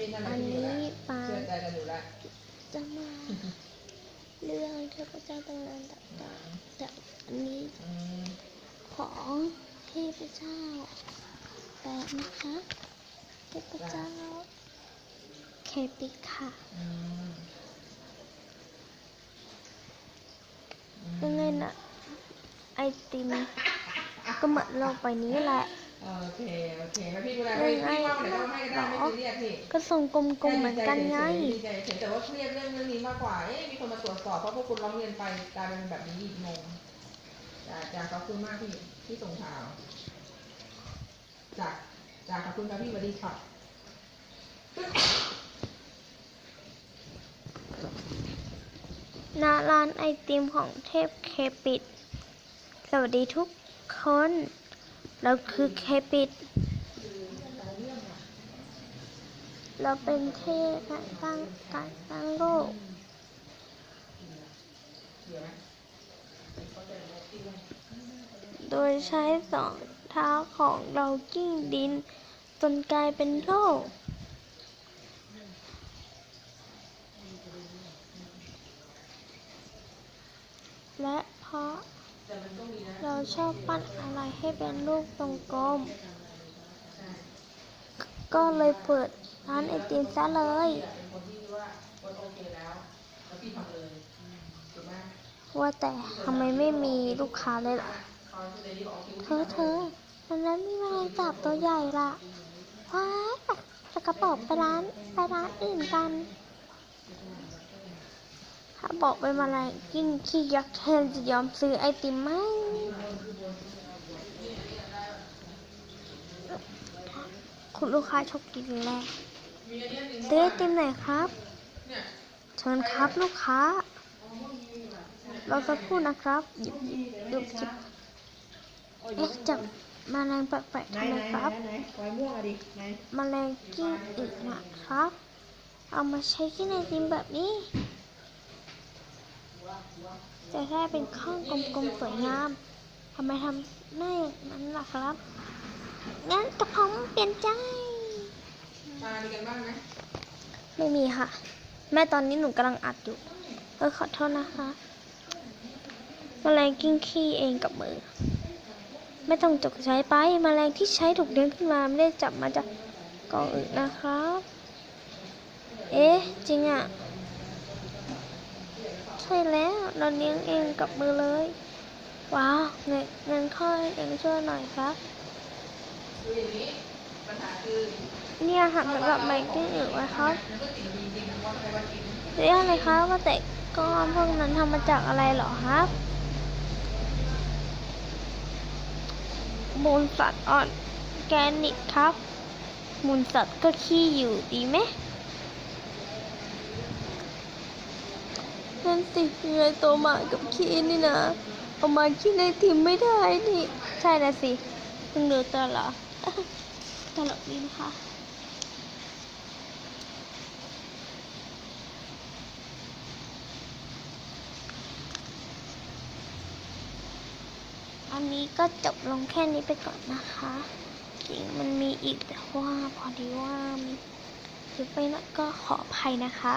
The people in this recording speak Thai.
นั่นแหละอันพี่อยู่นี้แล้วปาเชื่อใจกันอยู่แล้วจะมาเรื่องเทพเจ้าตำนานต่างๆแต่อันนี้อืมของเทพเจ้าแปดนะคะเทพเจ้าเคปิกค่ะอืมอืมยังไงน่ะไอติมก็เหมือนโลกใบนี้แหละ โอเค โอเคแล้วพี่ดูแลพี่พี่ว่าวันไหนจะมาให้ก็ได้ไม่ซีเรียสพี่ก็ทรงกลมๆเหมือนกันไงดีใจเฉยๆแต่ว่าเครียดเรื่องเรื่องนี้มากกว่า เอ๊ะ มีคนมาตรวจสอบเพราะพวกคุณร้องเรียนไปกลายเป็นแบบนี้อีกงงจ้าจ้าขอบคุณมากพี่ที่ส่งข่าวจ้าจ้าขอบคุณครับพี่สวัสดีค่ะณร้านไอติมของเทพเคปิด สวัสดีทุกคน เราคือเคปิด เราเป็นเทพการสร้างการสร้างโลกโดยใช้สองเท้าของเรากิ้งดิน จนกลายเป็นโลกและเพราะเราชอบปั้นอะไรให้เป็นรูปทรงกลม ก็เลยเปิด ร้านไอติมซะเลยว่าแต่ทำไมไม่มีลูกค้าเลยล่ะเขาเลยรีบอเธอเธอวันนั้นมีแมลงสาบตัวใหญ่ล่ะว้ายจะกระบอกไปร้านไปร้านอื่นกัน ถ้าบอกไปมาแรงกินขี้ยักษ์เทนจะยอมซื้อไอติมไหมคุณลูกค้าชอบกินแหละ ซื้อไอติมไหนครับเชิญครับลูกค้า เราสักครู่นะครับหยิบหยิบหยิบหยิบเอ๊ะจับมาแมลงแปลกๆทำไมครับม่วงกินแมลงกิ้งอึนะครับ เอามาใช้กินไอติมแบบนี้ จะได้เป็นข้องกลมๆสวยงามทำไมทำหน้าอย่างนั้นล่ะครับ งั้นกระผมเปลี่ยนใจ มามีกันบ้างไหมไม่มีค่ะ แม่ตอนนี้หนูกำลังอัดอยู่เออขอโทษนะคะแมลงกิ้งขี้เองกับมือ ไม่ต้องจกใช้ไปแมลงที่ใช้ถูกเลี้ยงขึ้นมาไม่ได้จับมาจากกองอื่นนะครับ เอ๊ะ จริงอะใช่แล้วเราเลี้ยงเองกับมือเลย ว้าวเงินเงินค่อยเองช่วยหน่อยครับคืออย่างนี้ปัญหาคือ เนี่ยหารสำหรับแมลงกิ้งอึไว้ครับมันก็สิ่งดีจริงๆว่าใครว่ากินเรียกอะไรครับว่าแต่ก้อนพวกนั้นทำมาจากอะไรเหรอครับมูลสัตว์อ่อนแกนิกครับ มูลสัตว์ก็ขี้อยู่ดีไหมนั่นสิยังไงโตมากับขี้นี่นะเอามาขี้ในทิมไม่ได้นี่ ใช่นะสิเพิ่งรู้ตัวเหรอตลกดีนะคะ อันนี้ก็จบลงแค่นี้ไปก่อนนะคะ จริงมันมีอีกแต่ว่าพอดีว่ามีเดี๋ยวไปนะก็ขออภัยนะคะ